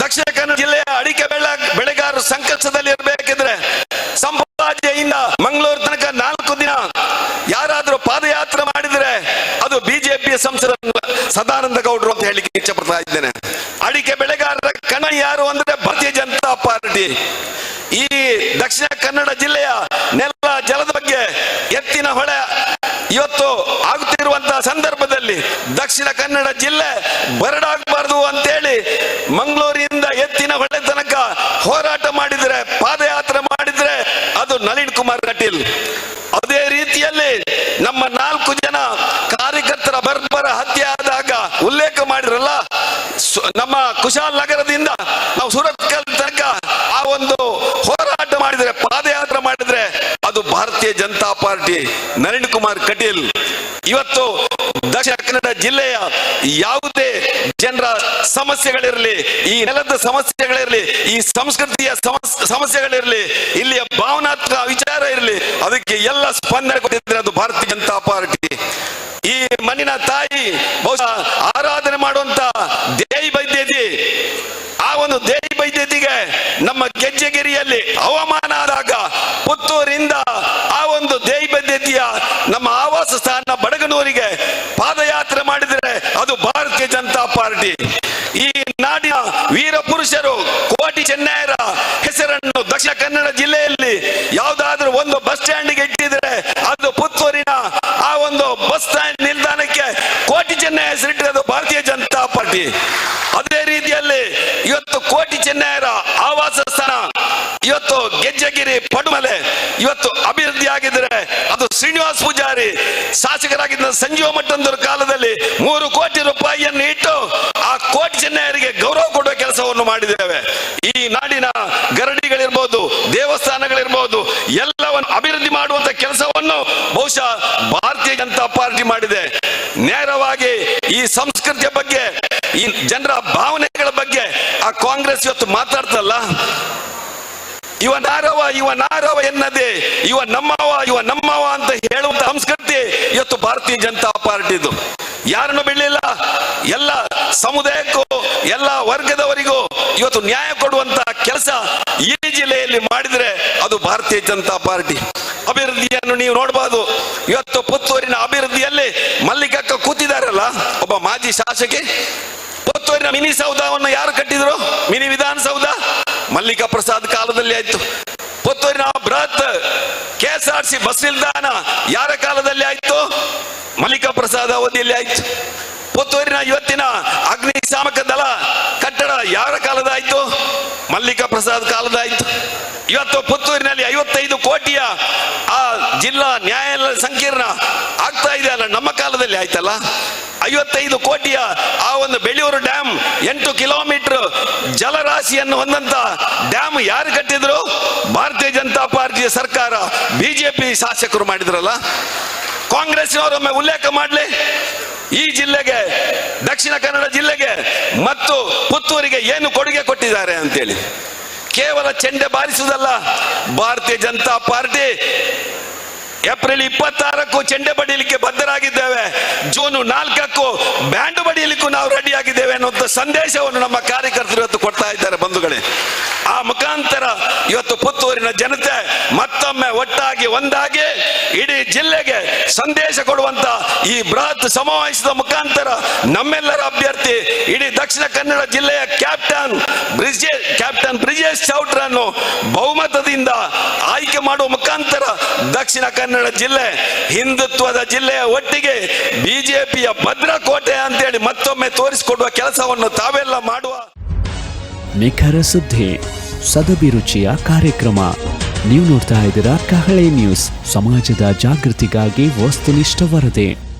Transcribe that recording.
ದಕ್ಷಿಣ ಕನ್ನಡ ಜಿಲ್ಲೆಯ ಅಡಿಕೆ ಬೆಳೆ ಬೆಳೆಗಾರರು ಸಂಕಷ್ಟದಲ್ಲಿ ಇರಬೇಕಿದ್ರೆ ಸಂಪಾಜೆಯಿಂದ ಮಂಗಳೂರು ತನಕ ನಾಲ್ಕು ದಿನ ಯಾರಾದ್ರೂ ಪಾದಯಾತ್ರೆ ಮಾಡಿದ್ರೆ ಅದು ಬಿಜೆಪಿ ಸಂಸದ ಸದಾನಂದ ಗೌಡರು ಅಂತ ಹೇಳಿಕ್ಕೆ ಇಚ್ಛೆ ಪಡ್ತಾ ಇದ್ದೇನೆ. ಅಡಿಕೆ ಬೆಳೆಗಾರರ ಕಣ ಯಾರು ಅಂದ್ರೆ ಭಾರತೀಯ ಜನತಾ ಪಾರ್ಟಿ. ಈ ದಕ್ಷಿಣ ಕನ್ನಡ ಜಿಲ್ಲೆಯ ನೆಲ ಜಲದ ಬಗ್ಗೆ ಎತ್ತಿನ ಹೊಳೆ ಇವತ್ತು ಆಗುತ್ತಿರುವಂತಹ ಸಂದರ್ಭದಲ್ಲಿ ದಕ್ಷಿಣ ಕನ್ನಡ ಜಿಲ್ಲೆ ಅಂತೇಳಿ ಮಂಗಳೂರಿನಿಂದ ಎತ್ತಿನ ಹೊಳೆ ತನಕ ಹೋರಾಟ ಮಾಡಿದ್ರೆ, ಪಾದಯಾತ್ರೆ ಮಾಡಿದ್ರೆ ಅದು ನಳಿನ್ ಕುಮಾರ್ ಕಟೀಲ್. ಅದೇ ರೀತಿಯಲ್ಲಿ ನಮ್ಮ ನಾಲ್ಕು ಜನ ಕಾರ್ಯಕರ್ತರ ಬರ್ಬರ ಹತ್ಯೆ ಆದಾಗ ಉಲ್ಲೇಖ ಮಾಡಿರಲ್ಲ ನಮ್ಮ ಕುಶಾಲ್ ನಗರದಿಂದ ನಾವು ಸುರತ್ಕಲ್ ತನಕ ಆ ಒಂದು ಹೋರಾಟ ಮಾಡಿದ್ರೆ, ಪಾದಯಾತ್ರೆ ಮಾಡಿದ್ರೆ ಅದು ಭಾರತೀಯ ಜನತಾ ಪಾರ್ಟಿ ನಳಿನ್ ಕುಮಾರ್ ಕಟೀಲ್. ಇವತ್ತು ದಕ್ಷಿಣ ಕನ್ನಡ ಜಿಲ್ಲೆಯ ಯಾವುದೇ ಜನರ ಸಮಸ್ಯೆಗಳಿರಲಿ, ಈ ನೆಲದ ಸಮಸ್ಯೆಗಳಿರಲಿ, ಈ ಸಂಸ್ಕೃತಿಯ ಸಮಸ್- ಸಮಸ್ಯೆಗಳಿರಲಿ, ಇಲ್ಲಿಯ ಭಾವನಾತ್ಮಕ ವಿಚಾರ ಇರಲಿ, ಅದಕ್ಕೆ ಎಲ್ಲ ಸ್ಪಂದನೆ ಕೊಟ್ಟಿದ್ರೆ ಅದು ಭಾರತೀಯ ಜನತಾ ಪಾರ್ಟಿ. ಈ ಮಣ್ಣಿನ ತಾಯಿ ಬಹುಶಃ ಆರಾಧನೆ ಮಾಡುವಂತ ದೇವಿ ವೈದ್ಯತಿ, ಆ ಒಂದು ದೇವಿ ವೈದ್ಯತಿಗೆ ನಮ್ಮ ಗೆಜ್ಜೆಗಿರಿಯಲ್ಲಿ ಪುತ್ತೂರಿಂದ ಬಂದಿದ್ದೀಯ? ನಮ್ಮ ಆವಾಸ ಸ್ಥಾನ ಬಡಗನೂರಿಗೆ ಪಾದಯಾತ್ರೆ ಮಾಡಿದರೆ ಅದು ಭಾರತೀಯ ಜನತಾ ಪಾರ್ಟಿ. ಈ ನಾಡಿನ ವೀರ ಪುರುಷರು ಕೋಟಿ ಚೆನ್ನೈರ ಹೆಸರನ್ನು ದಕ್ಷಿಣ ಕನ್ನಡ ಜಿಲ್ಲೆಯಲ್ಲಿ ಯಾವುದಾದ್ರೂ ಒಂದು ಬಸ್ ಸ್ಟ್ಯಾಂಡ್ಗೆ ಇಟ್ಟಿದ್ರೆ ಅದು ಪುತ್ತೂರಿನ ಆ ಒಂದು ಬಸ್ ಸ್ಟ್ಯಾಂಡ್ ನಿಲ್ದಾಣಕ್ಕೆ ಕೋಟಿ ಚೆನ್ನೈ ಹೆಸರಿಟ್ಟಿರೋದು ಭಾರತೀಯ ಜನತಾ ಪಾರ್ಟಿ. ಅದೇ ರೀತಿಯಲ್ಲಿ ಇವತ್ತು ಕೋಟಿ ಚೆನ್ನೈರ ಆವಾಸ ಸ್ಥಾನ ಇವತ್ತು ಗೆಜ್ಜಗಿರಿ ಪಡುಮಲೆ, ಇವತ್ತು ಅಭಿವೃದ್ಧಿ ಆಗಿದ್ರೆ ಅದು ಶ್ರೀನಿವಾಸ್ ಪೂಜಾರಿ ಶಾಸಕರಾಗಿದ್ದ ಸಂಜೀವ ಮಟ್ಟಂದರ ಕಾಲದಲ್ಲಿ ಮೂರು ಕೋಟಿ ರೂಪಾಯಿಯನ್ನು ಇಟ್ಟು ಆ ಕೋಟಿ ಚೆನ್ನೈಯರಿಗೆ ಗೌರವ ಕೊಡುವ ಕೆಲಸವನ್ನು ಮಾಡಿದ್ದೇವೆ. ಈ ನಾಡಿನ ಗರಡಿಗಳಿರ್ಬೋದು, ದೇವಸ್ಥಾನಗಳಿರ್ಬೋದು, ಎಲ್ಲವನ್ನು ಅಭಿವೃದ್ಧಿ ಮಾಡುವಂತ ಕೆಲಸವನ್ನು ಬಹುಶಃ ಭಾರತೀಯ ಜನತಾ ಪಾರ್ಟಿ ಮಾಡಿದೆ. ನೇರವಾಗಿ ಈ ಸಂಸ್ಕೃತಿಯ ಬಗ್ಗೆ, ಈ ಜನರ ಭಾವನೆಗಳ ಬಗ್ಗೆ ಆ ಕಾಂಗ್ರೆಸ್ ಇವತ್ತು ಮಾತಾಡ್ತಲ್ಲ ಇವ ನಾರವ, ಇವ ಎನ್ನದೆ, ಇವ ನಮ್ಮವ ಇವ ನಮ್ಮವ ಅಂತ ಹೇಳುವಂತ ಸಂಸ್ಕೃತಿ ಇವತ್ತು ಭಾರತೀಯ ಜನತಾ ಪಾರ್ಟಿದು. ಯಾರನ್ನು ಬಿಡಲಿಲ್ಲ? ಎಲ್ಲ ಸಮುದಾಯಕ್ಕೂ, ಎಲ್ಲ ವರ್ಗದವರಿಗೂ ಇವತ್ತು ನ್ಯಾಯ ಕೊಡುವಂತ ಕೆಲಸ ಈ ಜಿಲ್ಲೆಯಲ್ಲಿ ಮಾಡಿದ್ರೆ ಅದು ಭಾರತೀಯ ಜನತಾ ಪಾರ್ಟಿ. ಅಭಿವೃದ್ಧಿಯನ್ನು ನೀವು ನೋಡಬಹುದು ಇವತ್ತು ಪುತ್ತೂರಿನ ಅಭಿವೃದ್ಧಿಯಲ್ಲಿ ಮಲ್ಲಿಕಕ್ಕ ಕೂತಿದಾರಲ್ಲ, ಒಬ್ಬ ಮಾಜಿ ಶಾಸಕಿ. ಪುತ್ತೂರಿನ ಮಿನಿ ಸೌಧವನ್ನು ಯಾರು ಕಟ್ಟಿದ್ರು? ಮಿನಿ ವಿಧಾನಸೌಧ? ಮಲ್ಲಿಕಾ ಪ್ರಸಾದ್ ಕಾಲದಲ್ಲಿ ಆಯ್ತು. ಪುತ್ತೂರಿನ ಬೃಹತ್ K S R C bus ನಿಲ್ದಾಣ ಯಾರ ಕಾಲದಲ್ಲಿ ಆಯ್ತು? ಮಲ್ಲಿಕಾ ಪ್ರಸಾದ್ ಅವಧಿಯಲ್ಲಿ ಆಯ್ತು. ಪುತ್ತೂರಿನ ಇವತ್ತಿನ ಅಗ್ನಿಶಾಮಕ ದಳ ಕಟ್ಟಡ ಯಾರ ಕಾಲದಾಯ್ತು ಮಲ್ಲಿಕಾ ಪ್ರಸಾದ್ ಕಾಲದಾಯ್ತು ಇವತ್ತು ಪುತ್ತೂರಿನಲ್ಲಿ ಐವತ್ತೈದು ಕೋಟಿಯ ಆ ಜಿಲ್ಲಾ ನ್ಯಾಯಾಲಯ ಸಂಕೀರ್ಣ ಆಗ್ತಾ ಇದೆ ಅಲ್ಲ, ನಮ್ಮ ಕಾಲದಲ್ಲಿ ಆಯ್ತಲ್ಲ? ಐವತ್ತೈದು ಕೋಟಿಯ ಆ ಒಂದು ಬೆಳೆಯೂರು ಡ್ಯಾಮ್ ಎಂಟು ಕಿಲೋಮೀಟರ್ ಜಲರಾಶಿಯನ್ನು ಹೊಂದಂತ ಡ್ಯಾಮ್ ಯಾರು ಕಟ್ಟಿದ್ರು? ಭಾರತೀಯ ಜನತಾ ಪಾರ್ಟಿಯ ಸರ್ಕಾರ, ಬಿಜೆಪಿ ಶಾಸಕರು ಮಾಡಿದ್ರಲ್ಲ? ಕಾಂಗ್ರೆಸ್ನವರೊಮ್ಮೆ ಉಲ್ಲೇಖ ಮಾಡಲಿ. ಈ ಜಿಲ್ಲೆಗೆ, ದಕ್ಷಿಣ ಕನ್ನಡ ಜಿಲ್ಲೆಗೆ ಮತ್ತು ಪುತ್ತೂರಿಗೆ ಏನು ಕೊಡುಗೆ ಕೊಟ್ಟಿದ್ದಾರೆ ಅಂತೇಳಿ. ಕೇವಲ ಚೆಂಡೆ ಬಾರಿಸುವುದಲ್ಲ, ಭಾರತೀಯ ಜನತಾ ಪಾರ್ಟಿ ಏಪ್ರಿಲ್ ಇಪ್ಪತ್ತಾರಕ್ಕೂ ಚೆಂಡೆ ಬಡಿಯಲಿಕ್ಕೆ ಬದ್ಧರಾಗಿದ್ದೇವೆ. ಜೂನ್ ನಾಲ್ಕಕ್ಕೂ ಬ್ಯಾಂಡ್ ಬಡಿಯಲಿಕ್ಕೂ ನಾವು ರೆಡಿ ಆಗಿದ್ದೇವೆ ಅನ್ನುವಂಥ ಸಂದೇಶವನ್ನು ನಮ್ಮ ಕಾರ್ಯಕರ್ತರು ಇವತ್ತು ಕೊಡ್ತಾ ಇದ್ದಾರೆ ಬಂಧುಗಳೇ. ಆ ಮುಖಾಂತರ ಇವತ್ತು ಪುತ್ತೂರಿನ ಜನತೆ ಮತ್ತೊಮ್ಮೆ ಒಟ್ಟಾಗಿ ಒಂದಾಗಿ ಇಡೀ ಜಿಲ್ಲೆಗೆ ಸಂದೇಶ ಕೊಡುವಂತ ಈ ಬೃಹತ್ ಸಮಾವೇಶದ ಮುಖಾಂತರ ನಮ್ಮೆಲ್ಲರ ಅಭ್ಯರ್ಥಿ ಇಡೀ ದಕ್ಷಿಣ ಕನ್ನಡ ಜಿಲ್ಲೆಯ ಕ್ಯಾಪ್ಟನ್ ಬ್ರಿಜೆ ಕ್ಯಾಪ್ಟನ್ ಬ್ರಿಜೇಶ್ ಚೌಟ್ರನ್ನು ಬಹುಮತದಿಂದ ಮಾಡುವ ಮುಖಾಂತರ ದಕ್ಷಿಣ ಕನ್ನಡ ಜಿಲ್ಲೆ, ಹಿಂದುತ್ವದ ಜಿಲ್ಲೆಯ ಒಟ್ಟಿಗೆ ಬಿಜೆಪಿಯ ಭದ್ರಕೋಟೆ ಅಂತೇಳಿ ಮತ್ತೊಮ್ಮೆ ತೋರಿಸಿಕೊಡುವ ಕೆಲಸವನ್ನು ತಾವೆಲ್ಲ ಮಾಡುವ. ನಿಖರ ಸುದ್ದಿ ಸದಭಿರುಚಿಯ ಕಾರ್ಯಕ್ರಮ. ನೀವು ನೋಡ್ತಾ ಇದ್ದೀರಾ ಕಹಳೆ ನ್ಯೂಸ್, ಸಮಾಜದ ಜಾಗೃತಿಗಾಗಿ ವಸ್ತುನಿಷ್ಠ ವರದಿ.